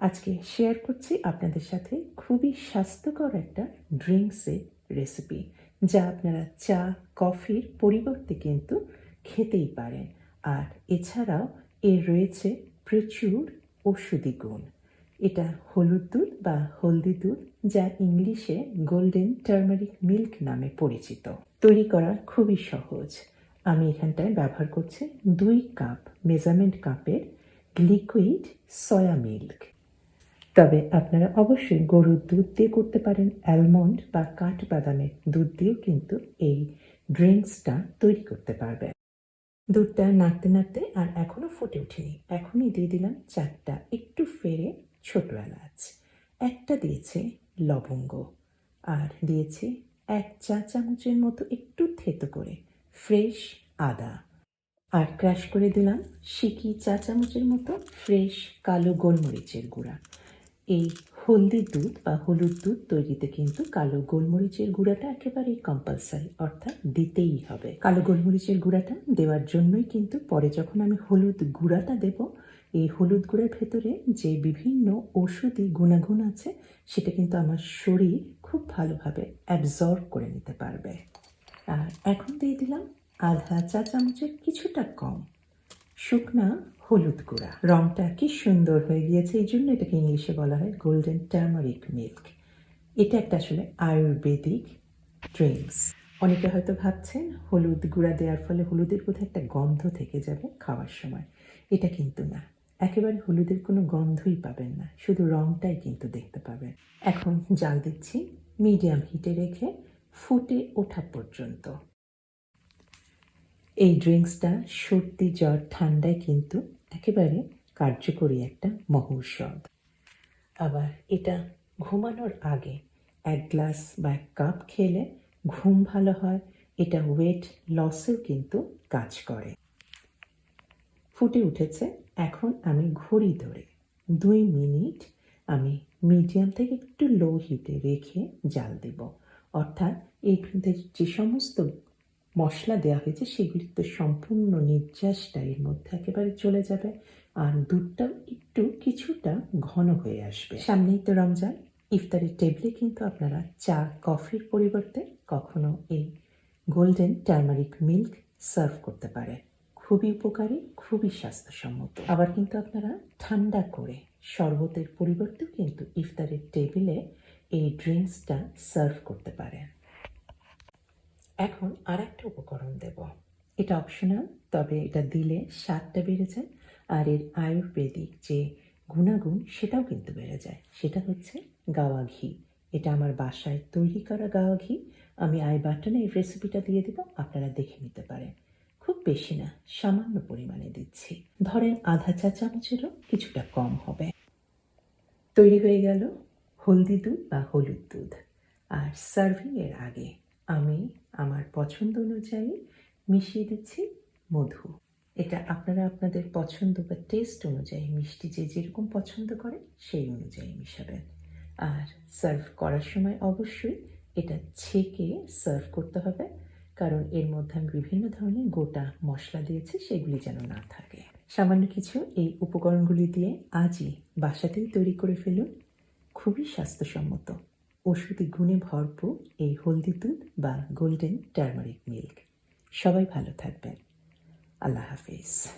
আজকে শেয়ার করছি আপনাদের সাথে খুবই স্বাস্থ্যকর একটা ড্রিঙ্কসের রেসিপি যা আপনারা চা কফির পরিবর্তে কিন্তু খেতেই পারেন। আর এছাড়াও এর রয়েছে প্রচুর ওষুধি গুণ। এটা হলুদ দুধ বা হলদি দুধ, যা ইংলিশে গোল্ডেন টার্মারিক মিল্ক নামে পরিচিত। তৈরি করা খুবই সহজ। আমি এখানটায় ব্যবহার করছি দুই কাপ মেজারমেন্ট কাপের লিকুইড সয়া মিল্ক তবে আপনারা অবশ্যই গরুর দুধ দিয়ে করতে পারেন অ্যালমন্ড বা কাঠবাদামের দুধ দিয়েও কিন্তু এই ড্রিঙ্কসটা তৈরি করতে পারবেন। দুধটা নাড়তে নাড়তে আর এখনও ফুটে ওঠেনি। এখনই দিয়ে দিলাম চারটা একটু ফেরে ছোট এলাচ। একটা দিয়েছে লবঙ্গ আর দিয়েছে এক চা চামচের মতো একটু থেতো করে ফ্রেশ আদা। আর ক্রাশ করে দিলাম সিকি চা চামচের মতো ফ্রেশ কালো গোলমরিচের গুঁড়া। এই হলদি দুধ বা হলুদ দুধ তৈরিতে কিন্তু কালো গোলমরিচের গুঁড়াটা একেবারেই কম্পালসারি অর্থাৎ দিতেই হবে। কালো গোলমরিচের গুঁড়াটা দেওয়ার জন্যই কিন্তু পরে যখন আমি হলুদ গুঁড়াটা দেব, এই হলুদ গুঁড়ার ভেতরে যে বিভিন্ন ওষুধি গুণাগুণ আছে, সেটা কিন্তু আমার শরীর খুব ভালোভাবে অ্যাবজর্ব করে নিতে পারবে। আর এখন দিয়ে দিলাম আধা চা চামচের কিছুটা কম। শুকনা হলুদ গুঁড়া। রংটা কি সুন্দর হয়ে গিয়েছে, এই জন্য এটাকে ইংলিশে বলা হয় গোল্ডেন টার্মারিক মিল্ক এটা একটা আসলে আয়ুর্বেদিক ড্রিঙ্কস অনেকে হয়তো ভাবছেন হলুদ গুঁড়া দেওয়ার ফলে হলুদের বোধহয় একটা গন্ধ থেকে যাবে খাওয়ার সময়। এটা কিন্তু না। একেবারে হলুদের কোনো গন্ধই পাবেন না। শুধু রংটাই কিন্তু দেখতে পাবেন। এখন জাল দিচ্ছি মিডিয়াম হিটে রেখে ফুটে ওঠা পর্যন্ত। এই ড্রিঙ্কসটা সর্দি, জ্বর, ঠান্ডায় কিন্তু একেবারে কার্যকরী একটা মহৌষধ। আবার এটা ঘুমানোর আগে এক গ্লাস বা এক কাপ খেলে ঘুম ভালো হয়, এটা ওয়েট লসেও কিন্তু কাজ করে। ফুটে উঠেছে, এখন আমি ঘড়ি ধরে। দুই মিনিট আমি মিডিয়াম থেকে একটু লো হিটে রেখে জাল দেব। অর্থাৎ মধ্যে যে সমস্ত মশলা দেওয়া হয়েছে, সেগুলি তো সম্পূর্ণ নির্যাসটা এর মধ্যে একেবারে চলে যাবে। আর দুধটাও একটু কিছুটা ঘন হয়ে আসবে। সামনেই তো রমজান, ইফতারের টেবিলে কিন্তু আপনারা চা, কফির পরিবর্তে কখনো এই গোল্ডেন টার্মারিক মিল্ক সার্ভ করতে পারে খুবই উপকারী, খুবই স্বাস্থ্যসম্মত। আবার কিন্তু আপনারা ঠান্ডা করে শরবতের পরিবর্তেও কিন্তু ইফতারের টেবিলে এই ড্রিঙ্কসটা সার্ভ করতে পারেন। এখন আর একটা উপকরণ দেব। এটা অপশনাল তবে এটা দিলে স্বাদটা বেড়ে যায় আর এর আয়ুর্বেদিক যে গুণাগুণ সেটাও কিন্তু বেড়ে যায়। সেটা হচ্ছে গাওয়া ঘি। এটা আমার বাসায় তৈরি করা গাওয়া ঘি। আমি আই বাটনে এই রেসিপিটা দিয়ে দেব, আপনারা দেখে নিতে পারেন। খুব বেশি না, সামান্য পরিমাণে দিচ্ছি। ধরেন আধা চা চামচেরও কিছুটা কম হবে। তৈরি হয়ে গেল হলদি দুধ বা হলুদ দুধ। আর সার্ভিংয়ের আগে আমি আমার পছন্দ অনুযায়ী মিশিয়ে দিচ্ছি মধু। এটা আপনারা আপনাদের পছন্দ বা টেস্ট অনুযায়ী মিষ্টি যে যেরকম পছন্দ করে সেই অনুযায়ী মিশাবেন। আর সার্ভ করার সময় অবশ্যই এটা ছেঁকে সার্ভ করতে হবে, কারণ এর মধ্যে আমি বিভিন্ন ধরনের গোটা মশলা দিয়েছি, সেগুলি যেন না থাকে। সামান্য কিছু এই উপকরণগুলি দিয়ে আজই বাসাতেই তৈরি করে ফেলুন। খুবই স্বাস্থ্যসম্মত। ওষুধি গুণে ভরপুর এই হলদি দুধ বা গোল্ডেন টার্মারিক মিল্ক। সবাই ভালো থাকবেন। আল্লাহ হাফিজ।